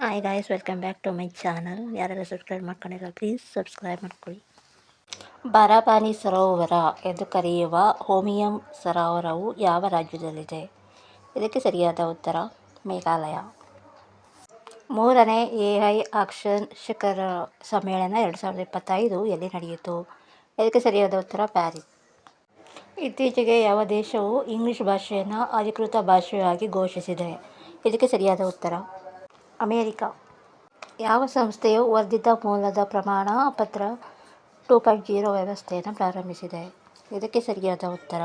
Hi guys welcome back to my channel ಯಾರೆಲ್ಲ subscribe ಮಾಡ್ಕೊಂಡಿಲ್ಲ please subscribe ಮಾಡ್ಕೊಳ್ಳಿ. ಬಾರಾಬಾನಿ ಸರೋವರ ಎಂದು ಕರೆಯುವ ಹೋಮಿಯಂ ಸರೋವರವು ಯಾವ ರಾಜ್ಯದಲ್ಲಿದೆ? ಇದಕ್ಕೆ ಸರಿಯಾದ ಉತ್ತರ, ಮೇಘಾಲಯ. ಮೂರನೇ ಎ ಐ ಆಕ್ಷನ್ ಶಿಖರ ಸಮ್ಮೇಳನ ಎರಡು ಸಾವಿರದ ಇಪ್ಪತ್ತೈದು ಎಲ್ಲಿ ನಡೆಯಿತು? ಇದಕ್ಕೆ ಸರಿಯಾದ ಉತ್ತರ, ಪ್ಯಾರಿಸ್. ಇತ್ತೀಚೆಗೆ ಯಾವ ದೇಶವು ಇಂಗ್ಲಿಷ್ ಭಾಷೆಯನ್ನು ಅಧಿಕೃತ ಭಾಷೆಯಾಗಿ ಘೋಷಿಸಿದೆ? ಇದಕ್ಕೆ ಸರಿಯಾದ ಉತ್ತರ ಅಮೇರಿಕಾ. ಯಾವ ಸಂಸ್ಥೆಯು ವರ್ಧಿತ ಮೂಲದ ಪ್ರಮಾಣ ಪತ್ರ ಟೂ ಪಾಯಿಂಟ್ ಜೀರೋ ವ್ಯವಸ್ಥೆಯನ್ನು ಪ್ರಾರಂಭಿಸಿದೆ? ಇದಕ್ಕೆ ಸರಿಯಾದ ಉತ್ತರ,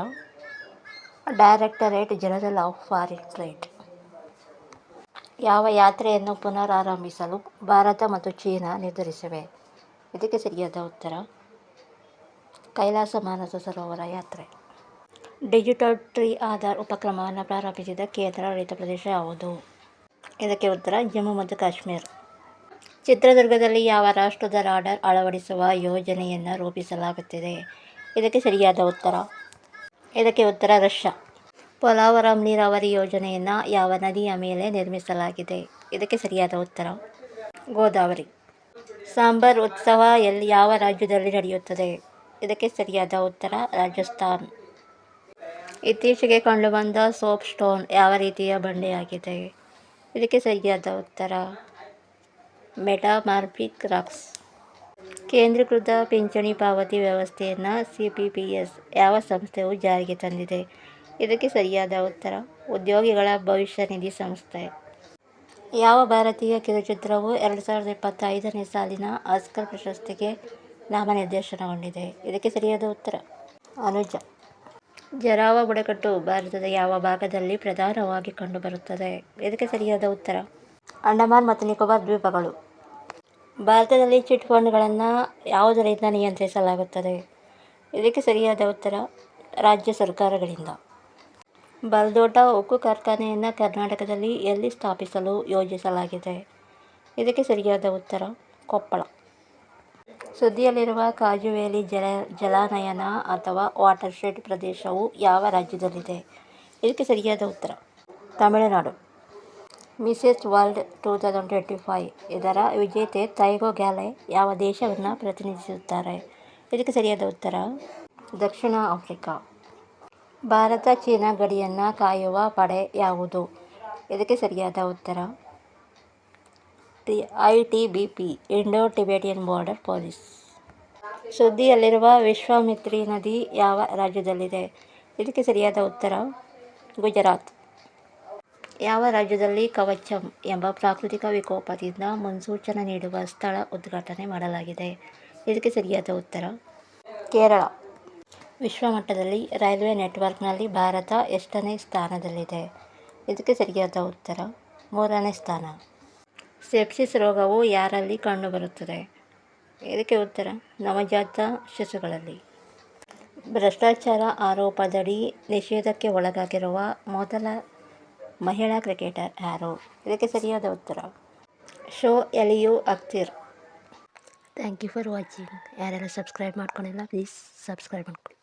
directorate general of foreign trade. ಯಾವ ಯಾತ್ರೆಯನ್ನು ಪುನರಾರಂಭಿಸಲು ಭಾರತ ಮತ್ತು ಚೀನಾ ನಿರ್ಧರಿಸಿವೆ? ಇದಕ್ಕೆ ಸರಿಯಾದ ಉತ್ತರ, ಕೈಲಾಸ ಮಾನಸ ಸರೋವರ ಯಾತ್ರೆ. ಡಿಜಿಟಲ್ ಟ್ರೀ ಆಧಾರ್ ಉಪಕ್ರಮವನ್ನು ಪ್ರಾರಂಭಿಸಿದ ಕೇಂದ್ರಾಡಳಿತ ಪ್ರದೇಶ ಯಾವುದು? ಇದಕ್ಕೆ ಉತ್ತರ, ಜಮ್ಮು ಮತ್ತು ಕಾಶ್ಮೀರ. ಚಿತ್ರದುರ್ಗದಲ್ಲಿ ಯಾವ ರಾಷ್ಟ್ರದ ರಾಡರ್ ಅಳವಡಿಸುವ ಯೋಜನೆಯನ್ನು ರೂಪಿಸಲಾಗುತ್ತಿದೆ? ಇದಕ್ಕೆ ಸರಿಯಾದ ಉತ್ತರ. ಇದಕ್ಕೆ ಉತ್ತರ, ರಷ್ಯಾ. ಪೊಲಾವರಂ ನೀರಾವರಿ ಯೋಜನೆಯನ್ನು ಯಾವ ನದಿಯ ಮೇಲೆ ನಿರ್ಮಿಸಲಾಗಿದೆ? ಇದಕ್ಕೆ ಸರಿಯಾದ ಉತ್ತರ, ಗೋದಾವರಿ. ಸಾಂಬಾರ್ ಉತ್ಸವ ಎಲ್ಲಿ, ಯಾವ ರಾಜ್ಯದಲ್ಲಿ ನಡೆಯುತ್ತದೆ? ಇದಕ್ಕೆ ಸರಿಯಾದ ಉತ್ತರ, ರಾಜಸ್ಥಾನ್. ಇತ್ತೀಚೆಗೆ ಕಂಡುಬಂದ ಸೋಪ್ ಸ್ಟೋನ್ ಯಾವ ರೀತಿಯ ಬಂಡೆಯಾಗಿದೆ? ಇದಕ್ಕೆ ಸರಿಯಾದ ಉತ್ತರ. Metamorphic rocks. ಕೇಂದ್ರೀಕೃತ ಪಿಂಚಣಿ ಪಾವತಿ ವ್ಯವಸ್ಥೆಯನ್ನು ಸಿ ಪಿ ಪಿ ಎಸ್, ಯಾವ ಸಂಸ್ಥೆಯು ಜಾರಿಗೆ ತಂದಿದೆ? ಇದಕ್ಕೆ ಸರಿಯಾದ ಉತ್ತರ, ಉದ್ಯೋಗಿಗಳ ಭವಿಷ್ಯ ನಿಧಿ ಸಂಸ್ಥೆ. ಯಾವ ಭಾರತೀಯ ಕಿರುಚಿತ್ರವು ಎರಡು ಸಾವಿರದ ಇಪ್ಪತ್ತೈದನೇ ಸಾಲಿನ ಆಸ್ಕರ್ ಪ್ರಶಸ್ತಿಗೆ ನಾಮನಿರ್ದೇಶನಗೊಂಡಿದೆ? ಇದಕ್ಕೆ ಸರಿಯಾದ ಉತ್ತರ, ಅನುಜ. ಜರಾವ ಬುಡಕಟ್ಟು ಭಾರತದ ಯಾವ ಭಾಗದಲ್ಲಿ ಪ್ರಧಾನವಾಗಿ ಕಂಡುಬರುತ್ತದೆ? ಇದಕ್ಕೆ ಸರಿಯಾದ ಉತ್ತರ? ಅಂಡಮಾನ್ ಮತ್ತು ನಿಕೋಬಾರ್ ದ್ವೀಪಗಳು. ಭಾರತದಲ್ಲಿ ಚಿಟ್ ಫಂಡ್ಗಳನ್ನು ಯಾವುದರಿಂದ ನಿಯಂತ್ರಿಸಲಾಗುತ್ತದೆ? ಇದಕ್ಕೆ ಸರಿಯಾದ ಉತ್ತರ? ರಾಜ್ಯ ಸರ್ಕಾರಗಳಿಂದ. ಬಲ್ದೋಟ ಉಕ್ಕು ಕಾರ್ಖಾನೆಯನ್ನು ಕರ್ನಾಟಕದಲ್ಲಿ ಎಲ್ಲಿ ಸ್ಥಾಪಿಸಲು ಯೋಜಿಸಲಾಗಿದೆ? ಇದಕ್ಕೆ ಸರಿಯಾದ ಉತ್ತರ? ಕೊಪ್ಪಳ. ಸುದ್ದಿಯಲ್ಲಿರುವ ಕಾಜುವೇಲಿ ಜಲ, ಜಲಾನಯನ ಅಥವಾ ವಾಟರ್ಶೆಡ್ ಪ್ರದೇಶವು ಯಾವ ರಾಜ್ಯದಲ್ಲಿದೆ? ಇದಕ್ಕೆ ಸರಿಯಾದ ಉತ್ತರ, Tamil Nadu. Mrs World two thousand twenty five, ಇದರ ವಿಜೇತೆ ತೈಗೋ ಗ್ಯಾಲೆ ಯಾವ ದೇಶವನ್ನು ಪ್ರತಿನಿಧಿಸುತ್ತಾರೆ? ಇದಕ್ಕೆ ಸರಿಯಾದ ಉತ್ತರ, ದಕ್ಷಿಣ ಆಫ್ರಿಕಾ. ಭಾರತ, ಚೀನಾ ಗಡಿಯನ್ನು ಕಾಯುವ ಪಡೆ ಯಾವುದು? ಇದಕ್ಕೆ ಸರಿಯಾದ ಉತ್ತರ T, I T B P, Indo Tibetan border police. ಸುದ್ದಿಯಲ್ಲಿರುವ Vishwamitri ನದಿ ಯಾವ ರಾಜ್ಯದಲ್ಲಿದೆ? ಇದಕ್ಕೆ ಸರಿಯಾದ ಉತ್ತರ, ಗುಜರಾತ್. ಯಾವ ರಾಜ್ಯದಲ್ಲಿ ಕವಚಂ ಎಂಬ ಪ್ರಾಕೃತಿಕ ವಿಕೋಪದಿಂದ ಮುನ್ಸೂಚನೆ ನೀಡುವ ಸ್ಥಳ ಉದ್ಘಾಟನೆ ಮಾಡಲಾಗಿದೆ? ಇದಕ್ಕೆ ಸರಿಯಾದ ಉತ್ತರ, ಕೇರಳ. ವಿಶ್ವಮಟ್ಟದಲ್ಲಿ ರೈಲ್ವೆ ನೆಟ್ವರ್ಕ್ನಲ್ಲಿ ಭಾರತ ಎಷ್ಟನೇ ಸ್ಥಾನದಲ್ಲಿದೆ? ಇದಕ್ಕೆ ಸರಿಯಾದ ಉತ್ತರ, ಮೂರನೇ ಸ್ಥಾನ. ಸೆಪ್ಸಿಸ್ ರೋಗವು ಯಾರಲ್ಲಿ ಕಂಡುಬರುತ್ತದೆ? ಇದಕ್ಕೆ ಉತ್ತರ, ನವಜಾತ ಶಿಶುಗಳಲ್ಲಿ. ಭ್ರಷ್ಟಾಚಾರ ಆರೋಪದಡಿ ನಿಷೇಧಕ್ಕೆ ಒಳಗಾಗಿರುವ ಮೊದಲ ಮಹಿಳಾ ಕ್ರಿಕೆಟರ್ ಯಾರು? ಇದಕ್ಕೆ ಸರಿಯಾದ ಉತ್ತರ, ಶೋ ಎಲಿಯು ಅಕ್ತಿರ್. ಥ್ಯಾಂಕ್ ಯು ಫಾರ್ ವಾಚಿಂಗ್ ಯಾರೆಲ್ಲ ಸಬ್ಸ್ಕ್ರೈಬ್ ಮಾಡ್ಕೊಂಡಿಲ್ಲ ಪ್ಲೀಸ್ ಸಬ್ಸ್ಕ್ರೈಬ್ ಮಾಡ್ಕೊಳ್ಳಿ.